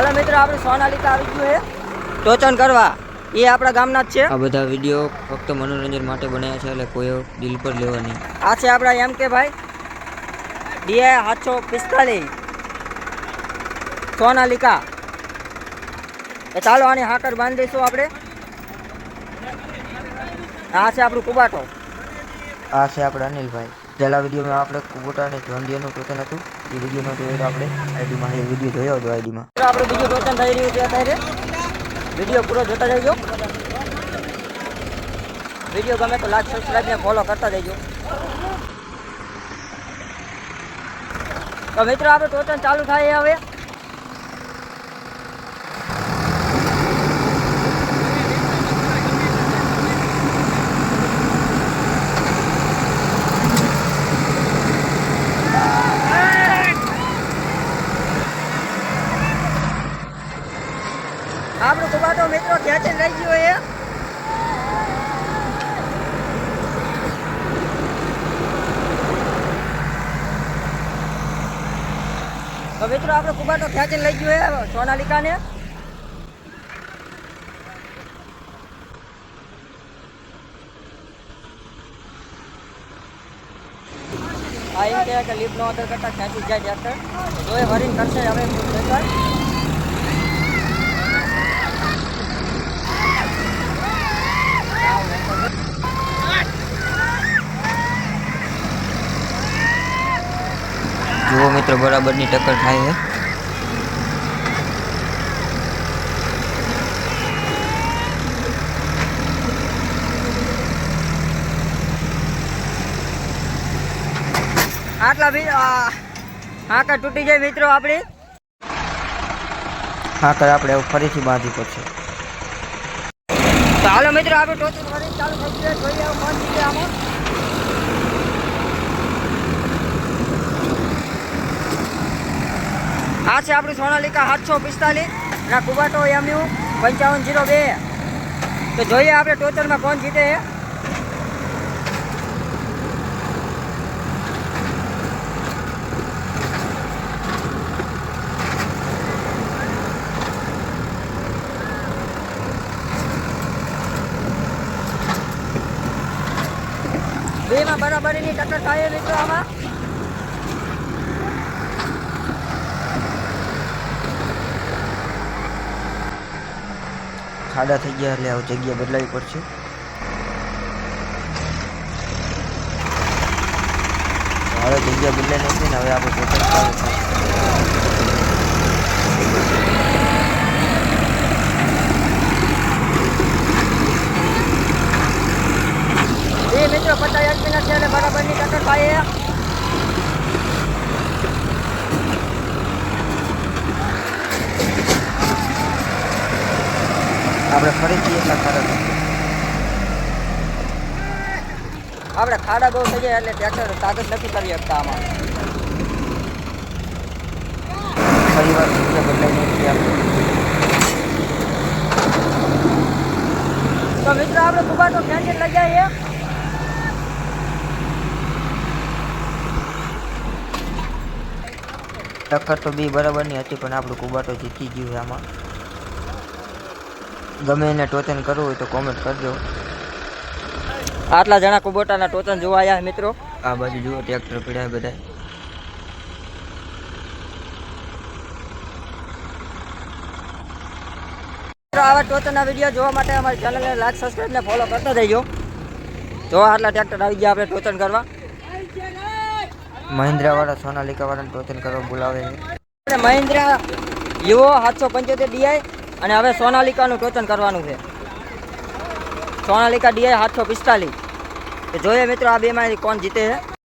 હાલો મિત્રો આપણે સોનાલિકા આવી ગયું છે ટોચન કરવા. એ આપણા ગામના જ છે. આ બધા વીડિયો ફક્ત મનોરંજન માટે બનાવ્યા છે એટલે કોઈ દિલ પર લેવા નહીં. આ છે આપણા એમ કે ભાઈ ડીએ સાતસો પિસ્તાલીસ. સોનાલિકા. એ ચાલો આની હાકર બાંધી દઈશું આપણે. આ છે આપણું કુબાટો. આ છે આપણા અનિલભાઈ. પહેલા વિડીયોમાં આપણે કુબોટા અને જોંડિયાનું ટોકન હતું. એ વિડીયોનો જોયો આપણે આઈડીમાં એ વીડિયો જોયો હતો આઈડીમાં મિત્રો, આપણું બીજું ટોચન થઈ રહ્યું છે અત્યારે. વીડિયો પૂરો જોતા જજો વીડિયો ગમે તો લાઈક સબસ્ક્રાઈબ ને ફોલો કરતા જજો તો મિત્રો, આપણે ટોચન ચાલુ થાય હવે. આપણું કુબાટો મિત્રો ખેંચીને રહી ગયો એ તો મિત્રો આપણો કુબાટો ખેંચીને લઈ ગયો એ સોનાલિકાને આ એમ કહે કે લીપ નો ઓર્ડર કરતા ખેંચી જાય ટ્રેક્ટર તો એ વરીને કરશે હવે જુઓ મિત્રો બરાબરની ટક્કર થાય છે. આટલા બી હાકા તૂટી જાય મિત્રો આપણી. હાકર આપણે ફરીથી બાંધવી પડશે. ચાલો મિત્રો આપણે ટોચન ફરી ચાલુ થઈ જોઈએ કોણ આમાં. આ આપણી સોનાલિકા સાતસો પિસ્તાલીસ અને કુબાટો એમયુ પંચાવન જીરો બે. તો જોઈએ આપણે ટોચનમાં કોણ જીતે. છે બેમાં બરાબરીની ટક્કર થાય મિત્રો આમાં. ખાડા થઈ ગયા એટલે હવે જગ્યા બદલાવી પડશે. હવે જગ્યા બદલાઈ નથી ને હવે આપણે ટોટલ ચાલુ થશે બે મિત્રો પચાસ એચપીના છે એટલે બરાબરની ટક્કર થાય છે આપણે ફરીથી એટલા ખાડા થશે આપણે ખાડા બહુ થઈ જાય એટલે ટ્રેક્ટર તાકાત નથી કરી શકતા આમાં. ફરી વાર જગ્યા બદલાઈ નથી આપણે તો મિત્રો આપણે કુબાટો ખેંચીને લઈ જઈએ ટક્કર તો બી બરાબરની હતી પણ આપણું કુબાટો જીતી ગયું છે આમાં. ગમે એને ટોચન કરવું હોય તો કોમેન્ટ કરજો. આટલા જણા કુબોટાના ટોચન જોવા આવ્યા મિત્રો? આ બાજુ જુઓ ટ્રેક્ટર પીડ્યા બધા આવા ટોચનના વીડિયો જોવા માટે અમારી ચેનલને લાઈક સબસ્ક્રાઈબ ને ફોલો કરતા જઈજો જો આટલા ટ્રેક્ટર આવી ગયા આપણે ટોચન કરવા. મહિન્દ્રા વાળા સોનાલિકા વાળાને ટોચન કરવા બોલાવે છે. મહિન્દ્રા યુવો સાતસો પંચોતેર ડીઆઈ અને હવે સોનાલિકાનું ટોચન કરવાનું છે. સોનાલિકા ડીઆઈ સાતસો પિસ્તાલીસ. તો જોઈએ મિત્રો આ બેમાંથી કોણ જીતે છે.